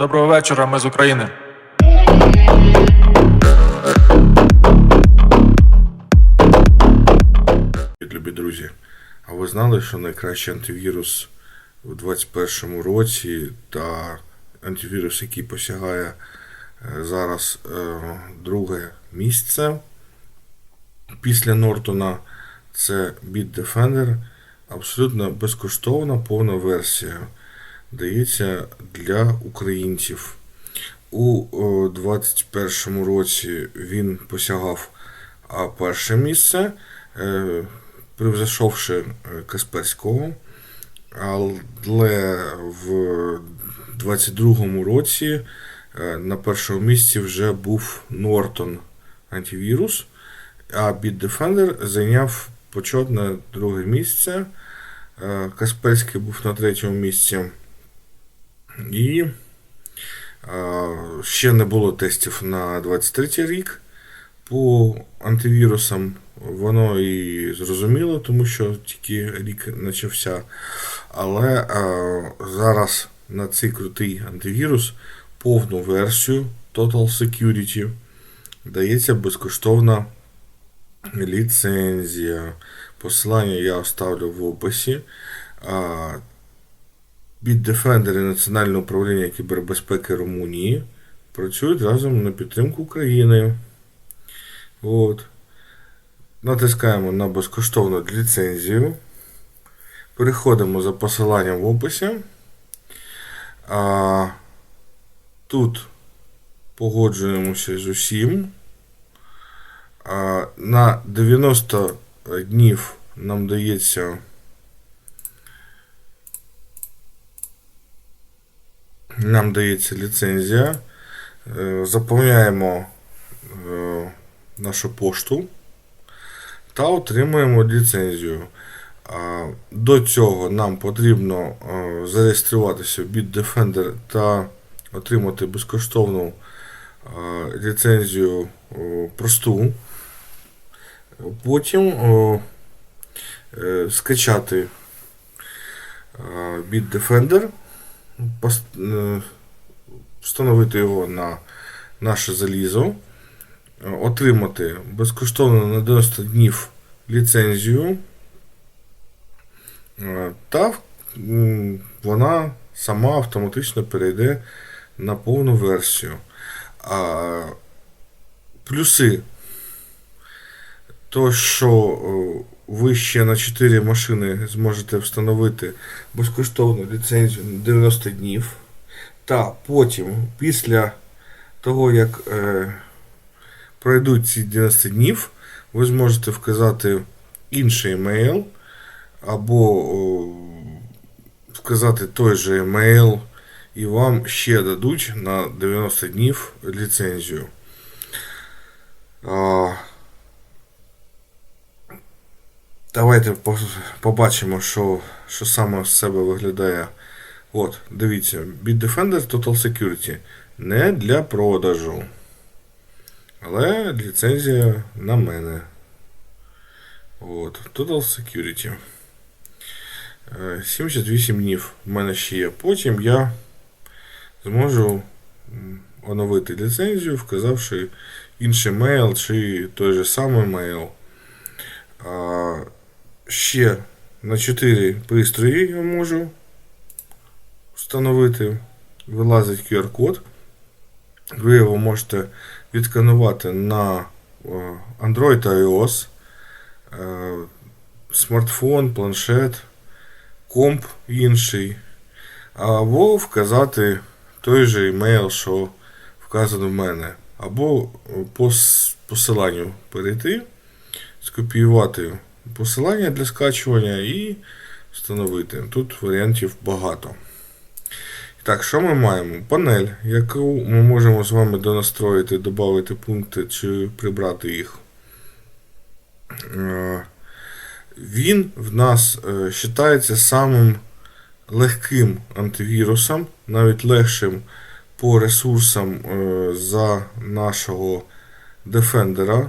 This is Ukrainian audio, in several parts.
Доброго вечора, ми з України. Любі друзі, а ви знали, що найкращий антивірус у 2021 році та антивірус, який посягає е, зараз е, друге місце після Нортона, це Bitdefender. Абсолютно безкоштовна повна версія. Дається для українців. У 2021 році він посягав перше місце, е, превзошовши е, Касперського. Але в 2022 році е, на першому місці вже був Norton антивірус, а Bitdefender зайняв почетне друге місце. Касперський був на третьому місці. І е, ще не було тестів на 23 рік по антивірусам. Воно і зрозуміло, тому що тільки рік почався. Але е, зараз на цей крутий антивірус повну версію Total Security дається безкоштовна ліцензія. Посилання я оставлю в описі. Bitdefender і Національне управління кібербезпеки Румунії працюють разом на підтримку України. От. Натискаємо на безкоштовну ліцензію. Переходимо за посиланням в описі. А, тут погоджуємося з усім. А, на 90 днів нам дається нам дається ліцензія. Е, Заповняємо е, нашу пошту та отримуємо ліцензію. До цього нам потрібно е, зареєструватися в Bitdefender та отримати безкоштовну ліцензію просту. Потім скачати Bitdefender, встановити його на наше залізо, е, отримати безкоштовно на 90 днів ліцензію, е, та вона сама автоматично перейде на повну версію. А, плюси то, що е, ви ще на 4 машини зможете встановити безкоштовну ліцензію на 90 днів. Та потім, після того, як е, пройдуть ці 90 днів, ви зможете вказати інший емейл або о, вказати той же емейл, і вам ще дадуть на 90 днів ліцензію. Давайте побачимо, що, що саме з себе виглядає. От, дивіться, Bitdefender Total Security не для продажу. Але ліцензія на мене. От, Total Security. Е, 78 днів в мене ще є. Потім я зможу оновити ліцензію, вказавши інший мейл чи той же самий мейл. Ще на 4 пристрої я можу встановити. Вилазить QR-код. Ви його можете відсканувати на е, Android iOS, е, смартфон, планшет, комп інший. Або вказати той же емейл, що вказано в мене. Або е, по посиланню перейти скопіювати посилання для скачування і встановити. Тут варіантів багато. Так, що ми маємо? Панель, яку ми можемо з вами донастроїти, додати пункти чи прибрати їх. Е, Він в нас е, вважається самим легким антивірусом, навіть легшим по ресурсам е, за нашого Defender е,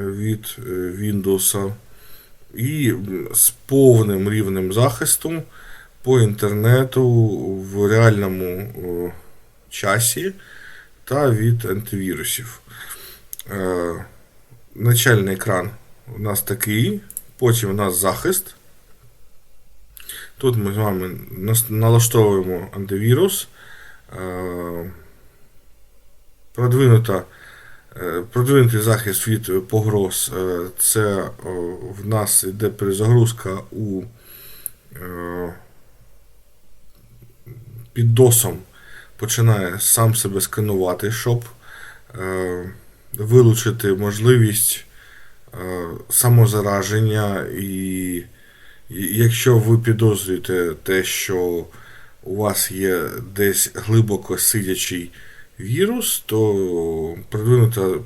від е, Windows і з повним рівнем захисту по інтернету в реальному часі та від антивірусів. Е, Начальний екран у нас такий, потім у нас захист. Тут ми з вами налаштовуємо антивірус. Е, Продвинута, е, продвинутий захист від погроз. е, Це в нас йде перезагрузка у е, під досом починає сам себе сканувати, щоб е, вилучити можливість е, самозараження і якщо ви підозрюєте те, що у вас є десь глибоко сидячий вірус, то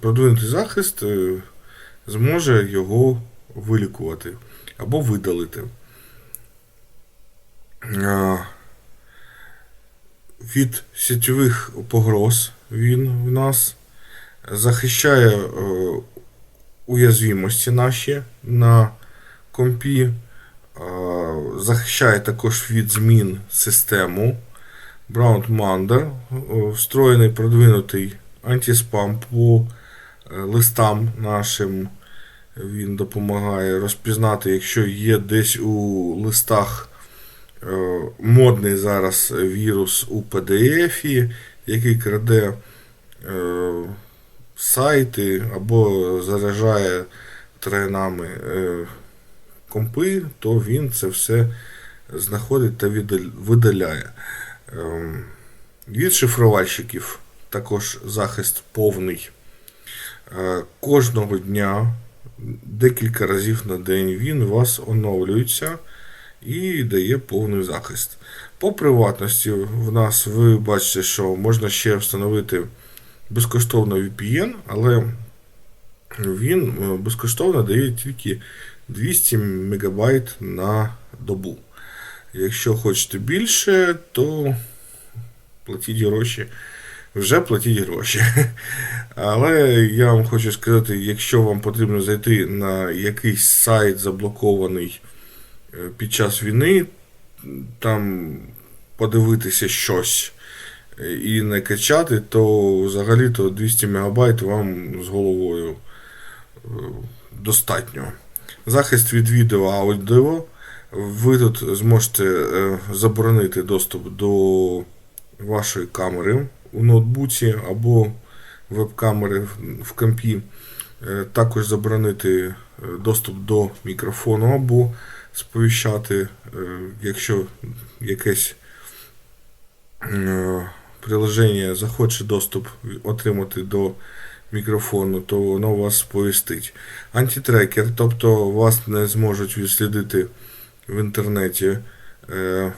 продвинутий захист е, зможе його вилікувати або видалити. Е, Від сітєвих погроз він в нас захищає е, уязвимості наші на компі, захищає також від змін систему. Brown Mander, е, встроєний продвинутий антиспам по е, листам нашим. Він допомагає розпізнати, якщо є десь у листах е, модний зараз вірус у PDF, який краде сайти або заражає тренами компи, то він це все знаходить та видаляє. Ем, Від шифрувальщиків також захист повний. Е, Кожного дня, декілька разів на день, він у вас оновлюється і дає повний захист. По приватності, в нас ви бачите, що можна ще встановити безкоштовно VPN, але він е, безкоштовно дає тільки 200 МБ на добу. Якщо хочете більше, то платіть гроші. Вже платіть гроші. Але я вам хочу сказати, якщо вам потрібно зайти на якийсь сайт заблокований е, під час війни, там подивитися щось е, і не качати, то взагалі-то 200 МБ вам з головою е, достатньо. Захист від відео аудіо. Ви тут зможете е, заборонити доступ до вашої камери у ноутбуці або веб-камери в- компі. Е, Також заборонити е, доступ до мікрофону або сповіщати, якщо якесь приложення захоче доступ отримати до мікрофону, то воно вас сповістить. Антитрекер, тобто вас не зможуть відслідити в інтернеті. Е,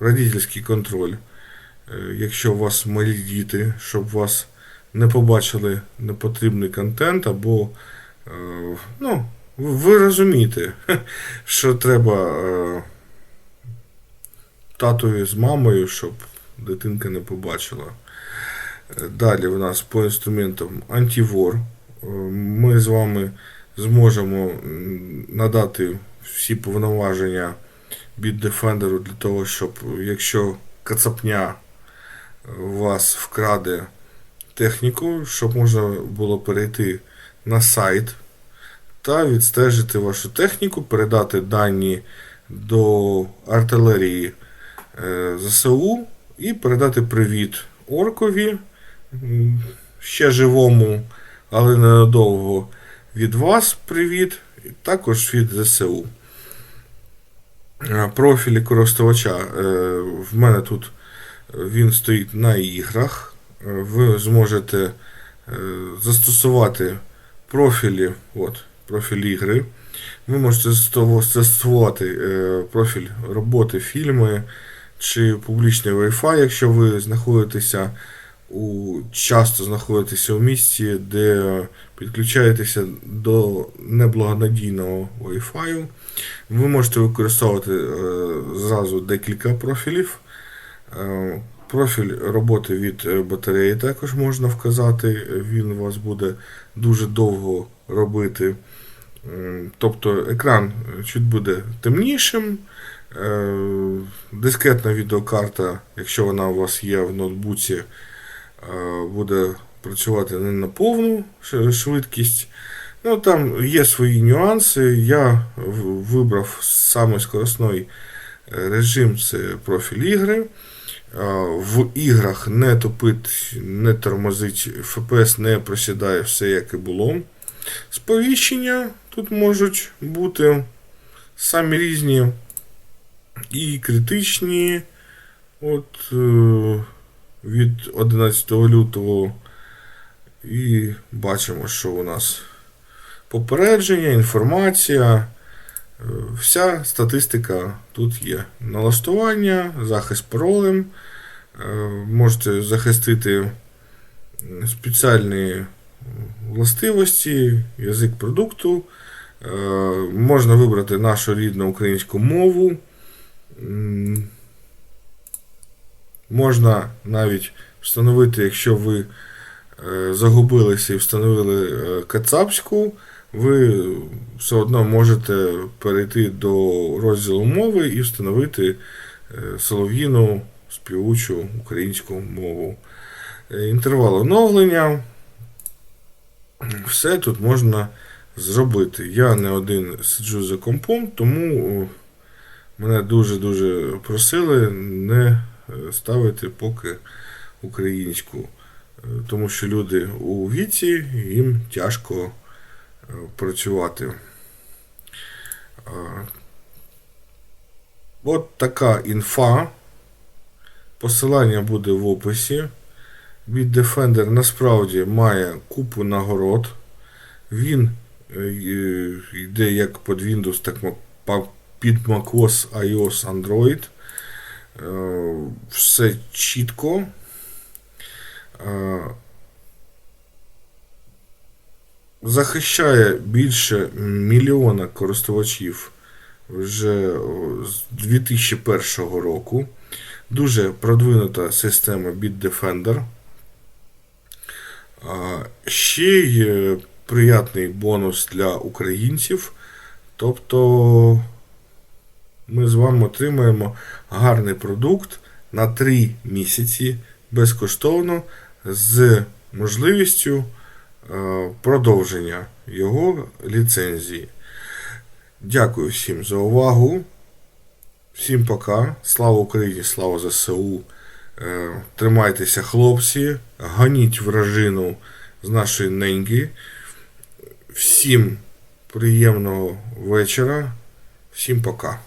Родительський контроль. Е, Якщо у вас малі діти, щоб вас не побачили непотрібний контент, або е, ну, ви- розумієте, що треба татові з мамою, щоб дитинка не побачила. Далі в нас по інструментам антивор. Е, Ми з вами зможемо надати всі повноваження Bitdefender для того, щоб якщо кацапня вас вкраде техніку, щоб можна було перейти на сайт та відстежити вашу техніку, передати дані до артилерії е, ЗСУ і передати привіт оркові, ще живому, але ненадовго від вас привіт, також від ЗСУ. Профілі користувача е, в мене тут він стоїть на іграх. Ви зможете е, застосувати профілі, от, профіль ігри. Ви можете застосувати е, профіль роботи, фільми чи публічний Wi-Fi, якщо ви знаходитеся у часто знаходитеся у місці, де підключаєтеся до неблагонадійного Wi-Fi. Ви можете використовувати е, зразу декілька профілів. Е, Профіль роботи від е, батареї також можна вказати. Він у вас буде дуже довго робити. Тобто екран чуть буде темнішим, е, дискретна відеокарта, якщо вона у вас є в ноутбуці, буде працювати не на повну швидкість. Ну, там є свої нюанси. Я вибрав самий скоросний е, режим це профіль ігри. В іграх не топить, не тормозить, FPS не просідає все як і було. Сповіщення тут можуть бути самі різні і критичні. От е, від 11 лютого. І бачимо, що у нас попередження, інформація. Е, Вся статистика тут є. Налаштування, захист паролем. Е, Можете захистити спеціальні властивості, язик продукту. Е, Можна вибрати нашу рідну українську мову. Можна навіть встановити, якщо ви е, загубилися і встановили е, кацапську, ви все одно можете перейти до розділу мови і встановити е, солов'їну співучу українську мову. Інтервал оновлення. Все тут можна зробити. Я не один сиджу за компом, тому мене дуже-дуже просили не ставити поки українську. Е, Тому що люди у віці, їм тяжко е, працювати. От така інфа. Посилання буде в описі. Bitdefender насправді має купу нагород. Він е, е, йде як під Windows, так під macOS, iOS, Android. Е, Все чітко. Е, Захищає більше мільйона користувачів вже з 2001 року. Дуже продвинута система Bitdefender. Ще є приятний бонус для українців. Тобто ми з вами отримаємо гарний продукт на 3 місяці безкоштовно з можливістю е, продовження його ліцензії. Дякую всім за увагу. Всім пока. Слава Україні, слава ЗСУ. Е, Тримайтеся, хлопці. Ганіть вражину з нашої неньки. Всім приємного вечора. Всім пока.